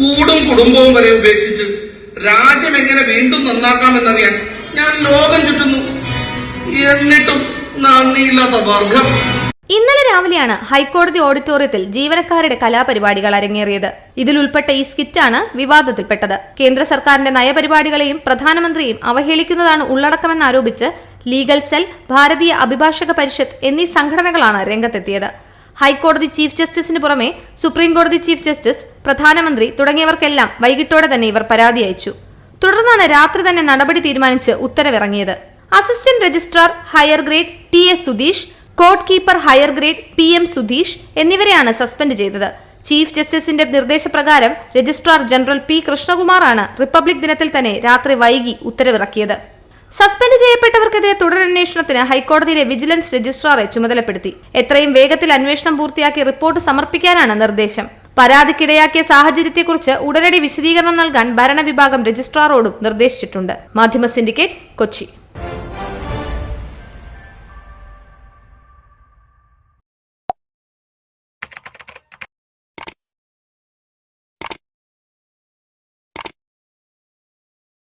കൂടും കുടുംബവും വരെ ഉപേക്ഷിച്ച് രാജ്യം എങ്ങനെ വീണ്ടും നന്നാക്കാമെന്നറിയാൻ ഞാൻ ലോകം ചുറ്റുന്നു. എന്നിട്ടും നന്ദിയില്ലാത്ത വർഗം. ഇന്നലെ രാവിലെയാണ് ഹൈക്കോടതി ഓഡിറ്റോറിയത്തിൽ ജീവനക്കാരുടെ കലാപരിപാടികൾ അരങ്ങേറിയത്. ഇതിലുൾപ്പെട്ട ഈ സ്കിറ്റാണ് വിവാദത്തിൽപ്പെട്ടത്. കേന്ദ്ര സർക്കാരിന്റെ നയപരിപാടികളെയും പ്രധാനമന്ത്രിയെയും അവഹേളിക്കുന്നതാണ് ഉള്ളടക്കമെന്നാരോപിച്ച് ലീഗൽ സെൽ ഭാരതീയ അഭിഭാഷക പരിഷത്ത് എന്നീ സംഘടനകളാണ് രംഗത്തെത്തിയത്. ഹൈക്കോടതി ചീഫ് ജസ്റ്റിസിന് പുറമെ സുപ്രീംകോടതി ചീഫ് ജസ്റ്റിസ് പ്രധാനമന്ത്രി തുടങ്ങിയവർക്കെല്ലാം വൈകിട്ടോടെ തന്നെ ഇവർ പരാതി അയച്ചു. തുടർന്നാണ് രാത്രി തന്നെ നടപടി തീരുമാനിച്ച് ഉത്തരവിറങ്ങിയത്. Assistant registrar higher grade T S Sudheesh court keeper higher grade P M Sudheesh എന്നിവരെയാണ് സസ്പെൻഡ് ചെയ്തത്. ചീഫ് ജസ്റ്റിസിന്റെ നിർദ്ദേശപ്രകാരം രജിസ്ട്രാർ ജനറൽ പി കൃഷ്ണകുമാറാണ് റിപ്പബ്ലിക് ദിനത്തിൽ തന്നെ രാത്രി വൈകി ഉത്തരവിറക്കിയത്. സസ്പെൻഡ് ചെയ്യപ്പെട്ടവർക്കെതിരെ തുടരന്വേഷണത്തിന് ഹൈക്കോടതിയിലെ വിജിലൻസ് രജിസ്ട്രാറെ ചുമതലപ്പെടുത്തി. എത്രയും വേഗത്തിൽ അന്വേഷണം പൂർത്തിയാക്കി റിപ്പോർട്ട് സമർപ്പിക്കാനാണ് നിർദ്ദേശം. പരാതിക്കിടയാക്കിയ സാഹചര്യത്തെക്കുറിച്ച് ഉടനടി വിശദീകരണം നൽകാൻ ഭരണവിഭാഗം രജിസ്ട്രാറോടും നിർദ്ദേശിച്ചിട്ടുണ്ട്. മാധ്യമ സിൻഡിക്കേറ്റ് കൊച്ചി.